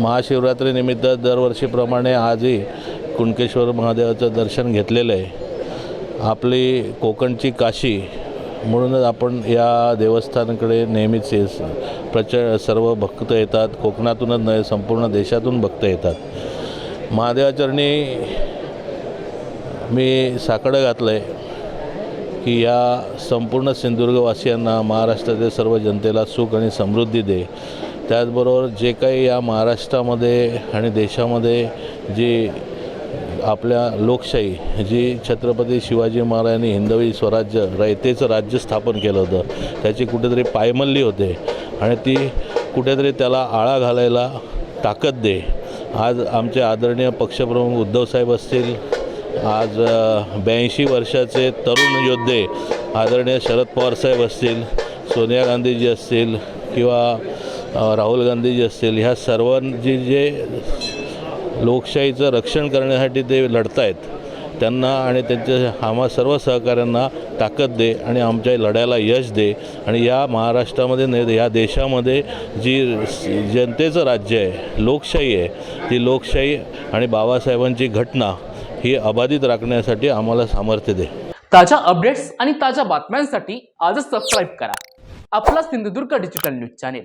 महाशिवरात्रीनिमित्त दरवर्षीप्रमाणे आजही कुणकेश्वर महादेवाचं दर्शन घेतलेलं आहे. आपली कोकणची काशी म्हणूनच आपण या देवस्थानाकडे नेहमीच प्रच सर्व भक्त येतात. कोकणातूनच नाही संपूर्ण देशातून भक्त येतात. महादेवाचरणी मी साकडं घातलं आहे की या संपूर्ण सिंधुदुर्गवासियांना महाराष्ट्रातील सर्व जनतेला सुख आणि समृद्धी दे. त्याचबरोबर जे काही या महाराष्ट्रामध्ये आणि देशामध्ये जी आपल्या लोकशाही जी छत्रपती शिवाजी महाराजांनी हिंदवी स्वराज्य रयतेचं राज्य स्थापन केलं होतं त्याची कुठेतरी पायमल्ली होते आणि ती कुठेतरी त्याला आळा घालायला ताकद दे. आज आमचे आदरणीय पक्षप्रमुख उद्धवसाहेब असतील आज ब्याऐंशी वर्षाचे तरुण योद्धे आदरणीय शरद पवार साहेब असतील सोनिया गांधीजी असतील किंवा राहुल गांधीजी असतील ह्या सर्वांची जे लोकशाहीचं रक्षण करण्यासाठी ते लढत आहेत त्यांना आणि त्यांच्या आम्हा सर्व सहकाऱ्यांना ताकद दे आणि आमच्या लढ्याला यश दे. आणि या महाराष्ट्रामध्ये नाही या देशामध्ये जी जनतेचं राज्य आहे लोकशाही आहे ती लोकशाही आणि बाबासाहेबांची घटना ही अबाधित राखण्यासाठी आम्हाला सामर्थ्य दे. ताज्या अपडेट्स आणि ताज्या बातम्यांसाठी आजच सबस्क्राईब करा. आपला Sindhudurg digital news channel